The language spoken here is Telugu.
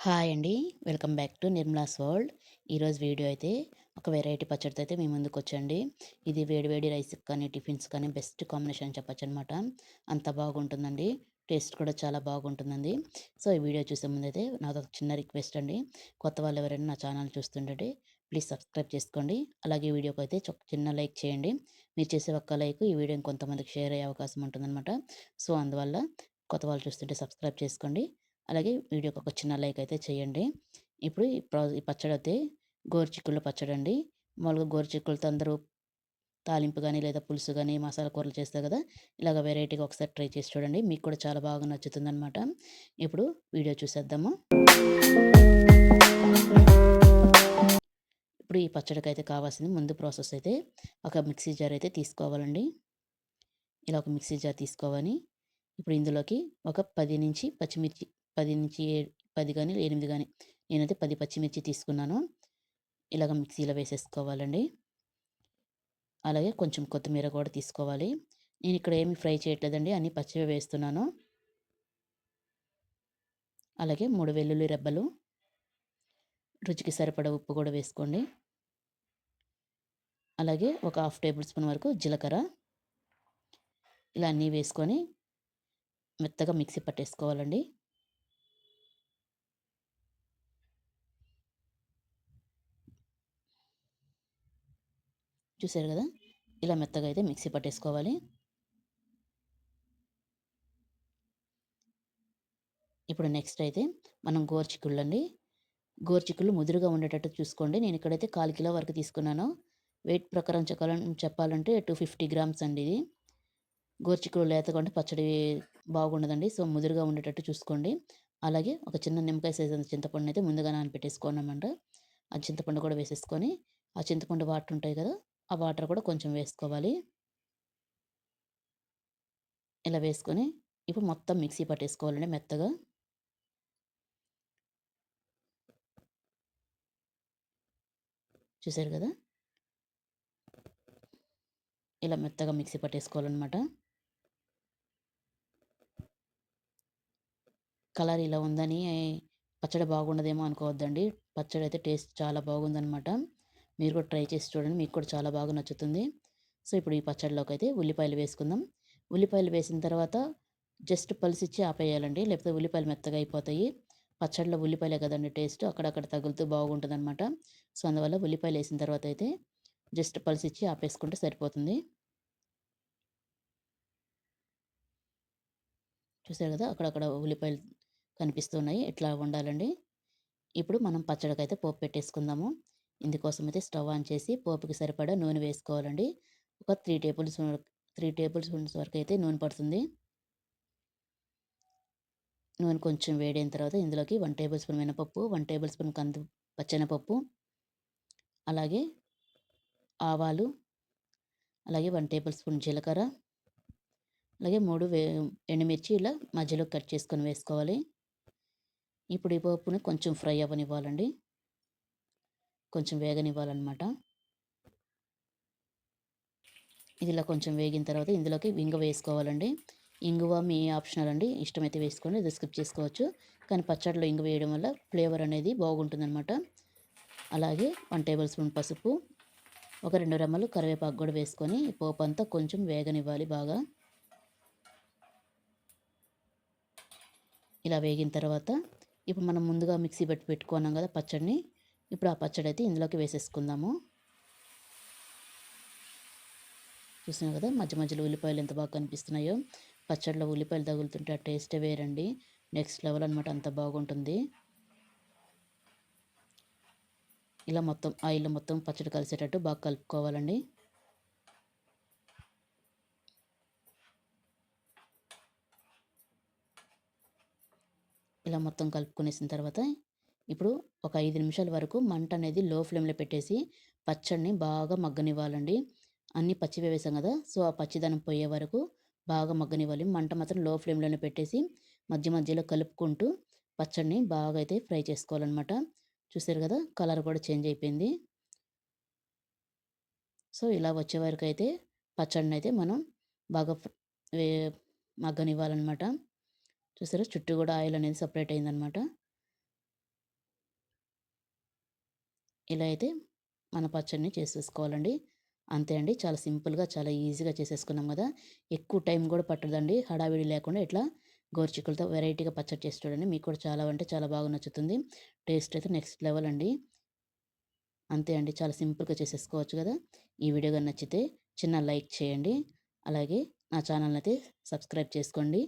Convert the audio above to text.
హాయ్ అండి. Welcome back to Nirmala's world. ఈరోజు వీడియో అయితే ఒక వెరైటీ పచ్చడితో అయితే మీ ముందుకొచ్చండి. ఇది వేడివేడి రైస్ రైస్‌కి కానీ, టిఫిన్స్ కానీ బెస్ట్ కాంబినేషన్ అని అనమాట అంత బాగుంటుందండి. టేస్ట్ కూడా చాలా బాగుంటుందండి. సో, ఈ వీడియో చూసే ముందైతే ఒక చిన్న రిక్వెస్ట్ అండి. కొత్త వాళ్ళు ఎవరైనా నా ఛానల్ చూస్తుంటే ప్లీజ్ సబ్స్క్రైబ్ చేసుకోండి. అలాగే ఈ అయితే చొ చిన్న లైక్ చేయండి. మీరు చేసే ఒక్క లైక్ ఈ వీడియో కొంతమందికి షేర్ అయ్యే అవకాశం ఉంటుందనమాట. సో, అందువల్ల కొత్త వాళ్ళు చూస్తుంటే సబ్స్క్రైబ్ చేసుకోండి. అలాగే వీడియోకి ఒక చిన్న లైక్ అయితే చేయండి. ఇప్పుడు ఈ ప్రా ఈ గోరుచిక్కుల పచ్చడి అండి మామూలుగా గోరుచిక్కులతో అందరూ తాలింపు కానీ లేదా పులుసు కానీ మసాలా కూరలు చేస్తారు కదా! ఇలాగ వెరైటీగా ఒకసారి ట్రై చేసి చూడండి. మీకు కూడా చాలా బాగా నచ్చుతుందనమాట. ఇప్పుడు వీడియో చూసేద్దాము. ఇప్పుడు ఈ పచ్చడికి అయితే కావాల్సింది ముందు ప్రాసెస్ అయితే ఒక మిక్సీ జార్ అయితే తీసుకోవాలండి. ఇలా ఒక మిక్సీ జార్ తీసుకోవాలి. ఇప్పుడు ఇందులోకి ఒక పది నుంచి పచ్చిమిర్చి పది నుంచి ఏ 10 గాని, 8 గాని నేనైతే పది పచ్చిమిర్చి తీసుకున్నాను. ఇలాగ మిక్సీలో వేసేసుకోవాలండి. అలాగే కొంచెం కొత్తిమీర కూడా తీసుకోవాలి. నేను ఇక్కడ ఏమి ఫ్రై చేయట్లేదండి. అన్నీ పచ్చివే వేస్తున్నాను. అలాగే మూడు వెల్లుల్లి రెబ్బలు. రుచికి సరిపడ ఉప్పు కూడా వేసుకోండి. అలాగే ఒక హాఫ్ టేబుల్ స్పూన్ వరకు జీలకర్ర. ఇలా అన్నీ వేసుకొని మెత్తగా మిక్సీ పట్టేసుకోవాలండి. చూసారు కదా! ఇలా మెత్తగా అయితే మిక్సీ పట్టేసుకోవాలి. ఇప్పుడు నెక్స్ట్ అయితే మనం గోరుచిక్కుళ్ళండి. గోర్చిక్కుళ్ళు ముదురుగా ఉండేటట్టు చూసుకోండి. నేను ఇక్కడైతే 1/4 కిలో వరకు తీసుకున్నాను. వెయిట్ ప్రకారం చెప్పాలం చెప్పాలంటే 250 గ్రామ్స్ అండి ఇది. గోర్చిక్కుళ్ళు లేతగా ఉంటే పచ్చడి బాగుండదండి. సో, ముదురుగా ఉండేటట్టు చూసుకోండి. అలాగే ఒక చిన్న నిమ్మకాయ సైజ్ అంత అయితే ముందుగా నానబెట్టేసుకోవాలనమాట. ఆ చింతపండు కూడా వేసేసుకొని, ఆ చింతపండు వాటర్ ఉంటాయి కదా! ఆ వాటర్ కూడా కొంచెం వేసుకోవాలి. ఇలా వేసుకొని ఇప్పుడు మొత్తం మిక్సీ పట్టేసుకోవాలండి మెత్తగా. చూసారు కదా! ఇలా మెత్తగా మిక్సీ పట్టేసుకోవాలన్నమాట కలర్ ఇలా ఉందని పచ్చడి బాగుండదేమో అనుకోవద్దండి. పచ్చడి అయితే టేస్ట్ చాలా బాగుందనమాట. మీరు కూడా ట్రై చేసి చూడండి. మీకు కూడా చాలా బాగా నచ్చుతుంది. సో, ఇప్పుడు ఈ పచ్చడిలోకి అయితే ఉల్లిపాయలు వేసుకుందాం. ఉల్లిపాయలు వేసిన తర్వాత జస్ట్ పల్సిచ్చి ఆపేయాలండి. లేకపోతే ఉల్లిపాయలు మెత్తగా అయిపోతాయి. పచ్చడిలో ఉల్లిపాయలే కదండి టేస్ట్. అక్కడక్కడ తగులుతూ బాగుంటుంది అనమాట సో, అందువల్ల ఉల్లిపాయలు వేసిన తర్వాత అయితే జస్ట్ పల్సిచ్చి ఆపేసుకుంటే సరిపోతుంది. చూసారు కదా! అక్కడక్కడ ఉల్లిపాయలు కనిపిస్తున్నాయి. ఇట్లా ఉండాలండి. ఇప్పుడు మనం పచ్చడికైతే పోపు పెట్టేసుకుందాము. ఇందుకోసం అయితే స్టవ్ ఆన్ చేసి పోపుకి సరిపడా నూనె వేసుకోవాలండి. ఒక three tablespoon three tablespoons వరకు అయితే నూనె పడుతుంది. నూనె కొంచెం వేడైన తర్వాత ఇందులోకి వన్ టేబుల్ స్పూన్ మినపప్పు, వన్ టేబుల్ స్పూన్ కంది పచ్చెనపప్పు, అలాగే ఆవాలు, అలాగే వన్ టేబుల్ స్పూన్ జీలకర్ర, అలాగే మూడు వే ఎండుమిర్చి ఇలా మధ్యలో కట్ చేసుకొని వేసుకోవాలి. ఇప్పుడు ఈ పప్పుని కొంచెం ఫ్రై అవ్వనివ్వాలండి. కొంచెం వేగనివ్వాలన్నమాట ఇదిలా కొంచెం వేగిన తర్వాత ఇందులోకి ఇంగువ వేసుకోవాలండి. ఇంగువ మీ ఆప్షనల్ అండి. ఇష్టమైతే వేసుకోండి. లేదా స్కిప్ చేసుకోవచ్చు. కానీ పచ్చడిలో ఇంగు వేయడం వల్ల ఫ్లేవర్ అనేది బాగుంటుందనమాట. అలాగే వన్ టేబుల్ స్పూన్ పసుపు, ఒక రెండు రెమ్మలు కరివేపాకు కూడా వేసుకొని పోపు అంతా కొంచెం వేగనివ్వాలి బాగా. ఇలా వేగిన తర్వాత ఇప్పుడు మనం ముందుగా మిక్సీ పెట్టి పెట్టుకున్నాం కదా పచ్చడిని. ఇప్పుడు ఆ పచ్చడి అయితే ఇందులోకి వేసేసుకుందాము. చూసినా కదా! మధ్య మధ్యలో ఉల్లిపాయలు ఎంత బాగా కనిపిస్తున్నాయో. పచ్చడిలో ఉల్లిపాయలు తగులుతుంటే ఆ టేస్టే వేరండి. నెక్స్ట్ లెవెల్ అనమాట. అంత బాగుంటుంది. ఇలా మొత్తం ఆయిల్ మొత్తం పచ్చడి కలిసేటట్టు బాగా కలుపుకోవాలండి. ఇలా మొత్తం కలుపుకునేసిన తర్వాత ఇప్పుడు ఒక ఐదు నిమిషాల వరకు మంట అనేది లో ఫ్లేమ్‌లో పెట్టేసి పచ్చడిని బాగా మగ్గనివ్వాలండి. అన్నీ పచ్చివే వేసాం కదా! సో, ఆ పచ్చిదనం పోయే వరకు బాగా మగ్గనివ్వాలి. మంట మాత్రం లో ఫ్లేమ్‌లోనే పెట్టేసి మధ్య మధ్యలో కలుపుకుంటూ పచ్చడిని బాగా అయితే ఫ్రై చేసుకోవాలనమాట. చూసారు కదా! కలర్ కూడా చేంజ్ అయిపోయింది. సో, ఇలా వచ్చే పచ్చడిని అయితే మనం బాగా మగ్గనివ్వాలన్నమాట మగ్గనివ్వాలనమాట. చూసారా చుట్టూ కూడా ఆయిల్ అనేది సపరేట్ అయిందనమాట. ఇలా అయితే మన పచ్చడిని చేసేసుకోవాలండి. అంతే అండి. చాలా సింపుల్గా చాలా ఈజీగా చేసేసుకున్నాం కదా! ఎక్కువ టైం కూడా పట్టదండి. హడావిడి లేకుండా ఇట్లా గోరుచిక్కులతో వెరైటీగా పచ్చడి చేసి చూడండి. మీకు కూడా చాలా అంటే చాలా బాగా నచ్చుతుంది. టేస్ట్ అయితే నెక్స్ట్ లెవెల్ అండి. అంతే అండి. చాలా సింపుల్గా చేసేసుకోవచ్చు కదా! ఈ వీడియో కానీ నచ్చితే చిన్న లైక్ చేయండి. అలాగే నా ఛానల్ అయితే సబ్స్క్రైబ్ చేసుకోండి.